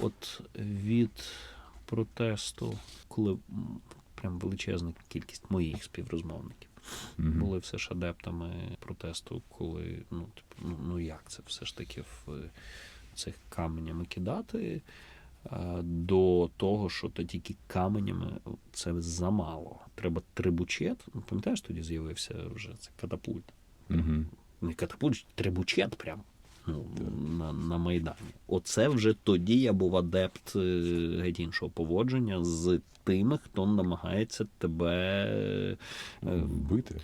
от від протесту, коли прям величезна кількість моїх співрозмовників Мгм. були все ж адептами протесту, коли ну, типу, ну, ну як це все ж таки в е, цих каменями кидати. До того, що то тільки каменями це замало. Треба трибучет. Ну, Пам'ятаєш, тоді з'явився вже це катапульт. Мгм. Не катапульт, трибучет прям. На, на Майдані. Оце вже тоді я був адепт е, геть іншого поводження з тими, хто намагається тебе е, Вбити.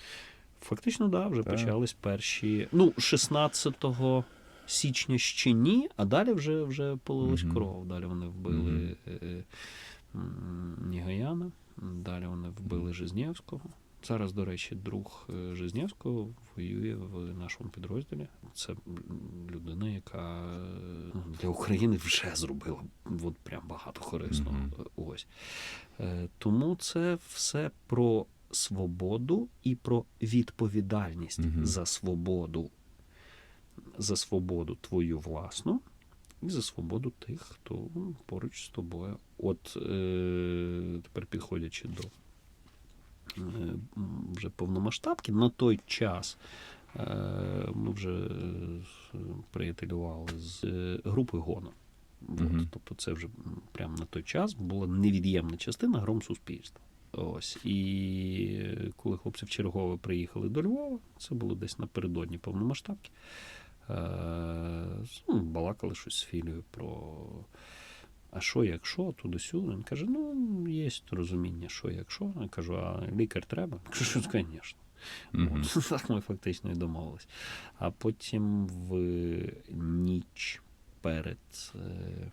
Фактично, да, вже Так. почались перші. Ну, 16 січня ще ні, а далі вже, вже полилась Мгм. кров. Далі вони вбили м, Нігаяна, далі вони вбили Жизнєвського. Зараз, до речі, друг е, Жизнєвського воює в нашому підрозділі. Це людина, яка ну, для України вже зробила от прям багато корисного. Мгм. Ось. Е, Тому це все про свободу і про відповідальність Мгм. за свободу, за свободу твою власну і за свободу тих, хто поруч з тобою. От е, тепер підходячи до вже повномасштабки, на той час е, ми вже е, приятелювали з е, групою Гона. От, Мгм. Тобто це вже прямо на той час була невід'ємна частина гром суспільства. Ось. І коли хлопці вчергове приїхали до Львова, це було десь напередодні повномасштабки. Е, ну, балакали щось з Філією про. А що, якщо, туди-сюди. Він каже: ну, є розуміння, що якщо. Я кажу, а лікар треба? Я кажу, звісно. Мгм. От, так ми фактично і домовились. А потім в ніч перед е,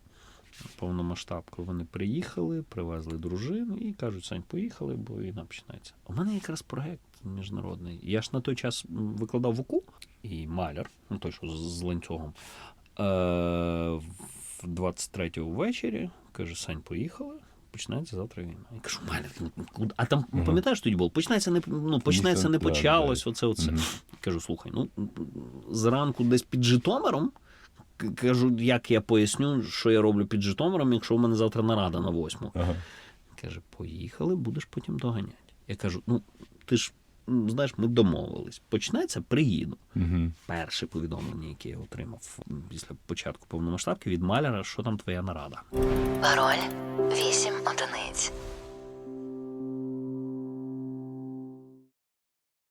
повномасштабкою вони приїхали, привезли дружину і кажуть, Сань, поїхали, бо війна починається. У мене якраз проект міжнародний. Я ж на той час викладав в УКУ і маляр, ну той, що з, з ланцюгом. Е, в 23-го ввечері каже, Сань, поїхали. Починається завтра війна. Я кажу, маляр, ну, куди? а там Ага. пам'ятаєш тоді було? Починається не ну, починається, не почалось. Оце, оце. Мгм. Кажу, слухай, ну зранку десь під Житомиром. Кажу, як я поясню, що я роблю під Житомиром, якщо у мене завтра нарада на восьму. Ага. Каже, поїхали, будеш потім доганяти. Я кажу: ну, ти ж знаєш, ми домовились. Почнеться, приїду. Угу. Перше повідомлення, яке я отримав після початку повномасштабки від маляра, що там твоя нарада. Пароль 8 одиниць.